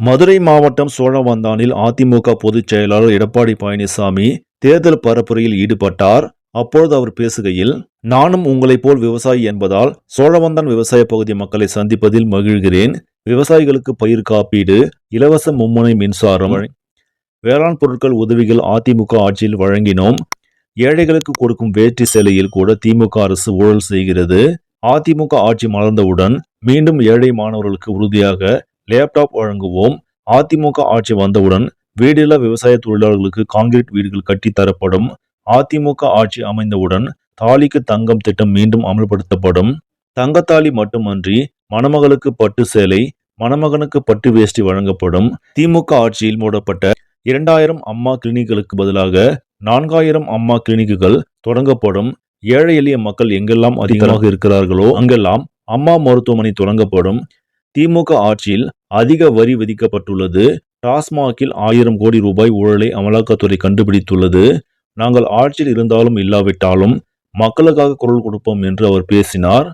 மதுரை மாவட்டம் சோழவந்தானில் அதிமுக பொதுச் செயலாளர் எடப்பாடி பழனிசாமி தேர்தல் பரப்புரையில் ஈடுபட்டார். அப்பொழுது அவர் பேசுகையில் நானும் உங்களைப் போல் விவசாயி என்பதால் சோழவந்தான் விவசாய பகுதி மக்களை சந்திப்பதில் மகிழ்கிறேன். விவசாயிகளுக்கு பயிர் காப்பீடு இலவச மும்முனை மின்சாரம் வேளாண் பொருட்கள் உதவிகள் அதிமுக ஆட்சியில் வழங்கினோம். ஏழைகளுக்கு கொடுக்கும் வேட்டி சேலையில் கூட திமுக அரசு ஊழல் செய்கிறது. அதிமுக ஆட்சி மலர்ந்தவுடன் மீண்டும் ஏழை மாணவர்களுக்கு உறுதியாக லேப்டாப் வழங்குவோம். அதிமுக ஆட்சி வந்தவுடன் வீடில்லா விவசாய தொழிலாளர்களுக்கு கான்கிரீட் வீடுகள் கட்டித் தரப்படும். அதிமுக ஆட்சி அமைந்தவுடன் தாலிக்கு தங்கம் திட்டம் மீண்டும் அமல்படுத்தப்படும். தங்கத்தாலி மட்டுமன்றி மணமகளுக்கு பட்டு சேலை மணமகனுக்கு பட்டு வேஷ்டி வழங்கப்படும். திமுக ஆட்சியில் மூடப்பட்ட இரண்டாயிரம் அம்மா கிளினிக்குகளுக்கு பதிலாக நான்காயிரம் அம்மா கிளினிக்குகள் தொடங்கப்படும். ஏழை எளிய மக்கள் எங்கெல்லாம் அதிகமாக இருக்கிறார்களோ அங்கெல்லாம் அம்மா மருத்துவமனை தொடங்கப்படும். திமுக ஆட்சியில் அதிக வரி விதிக்கப்பட்டுள்ளது. டாஸ்மாகில் ஆயிரம் கோடி ரூபாய் ஊழலை அமலாக்கத்துறை கண்டுபிடித்துள்ளது. நாங்கள் ஆட்சியில் இருந்தாலும் இல்லாவிட்டாலும் மக்களுக்காக குரல் கொடுப்போம் என்று அவர் பேசினார்.